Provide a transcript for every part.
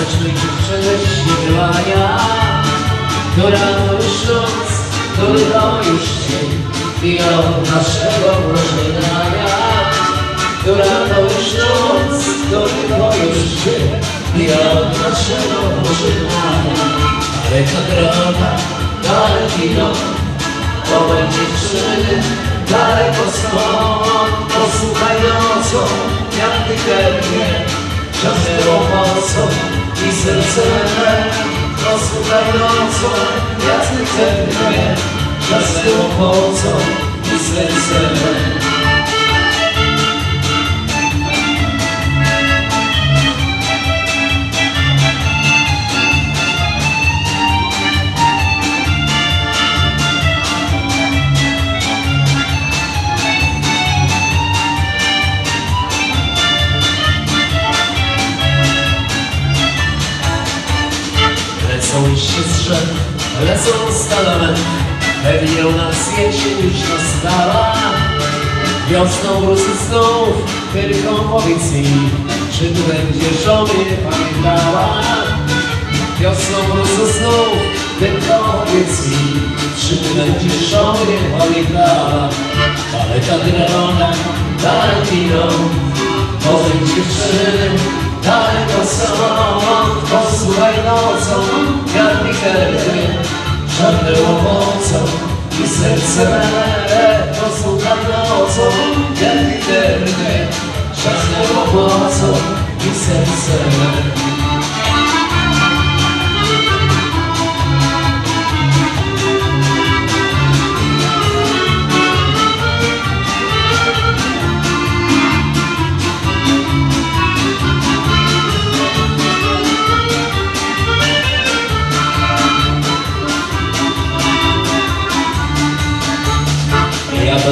grzecznej dziewczyny śniegania Która to już noc, który to już dzień. I od naszego pożegnania Która to już noc, który to już dzień. I od naszego pożegnania Daleka droga, daleki rok. Wobec dziewczyny, daleko stąd Posłuchaj nocą, jak ty kernie Ciągnęło mocą i serce me Posłuchaj nocą, jak ty kernie Ciągnęło mocą i serce Lecą z drzew, lecą stalowe Pewnie u nas jesień już nastała Wiosną wrócę znów, tylko powiedz mi Czy tu będziesz o mnie pamiętała? Wiosną wrócę znów, tylko powiedz mi Czy ty będziesz o mnie pamiętała? Daleka droga, daleki dom Może dziewczyny, daleko są kernie Żadne owocą i serce me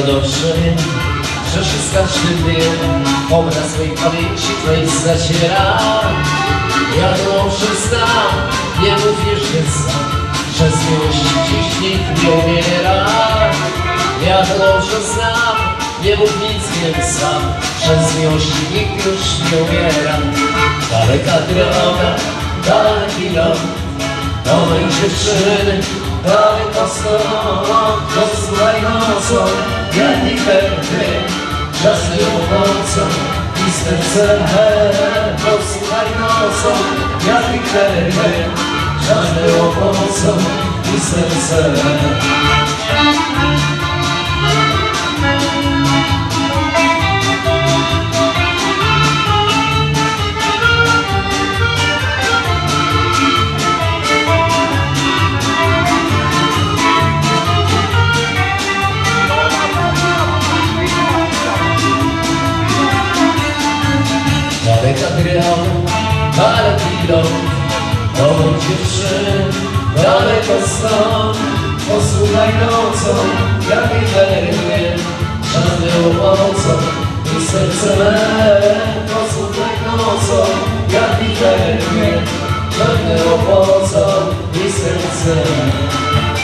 to dobrze wiem, że się z każdym dniem Obraz swojej pamięci twojej zaciera Ja dobrze znam, nie mówisz, że sam Że z miłości dziś nikt nie umiera Ja dobrze znam, nie mów nic, wiem sam Że z miłości nikt już nie umiera. Daleka droga, daleki rok Nowej dziewczyny, daleko stąd Posłuchaj nocą, jak nie pewny Czas nie nocą i serce me Posłuchaj nocą, jak nie pewny dom. Nowej dziewczyny, daleko stąd. Posłuchaj nocą, jak mi wernie Żadne owocą i serce me. Posłuchaj nocą, jak mi wernie Żadne owocą i serce me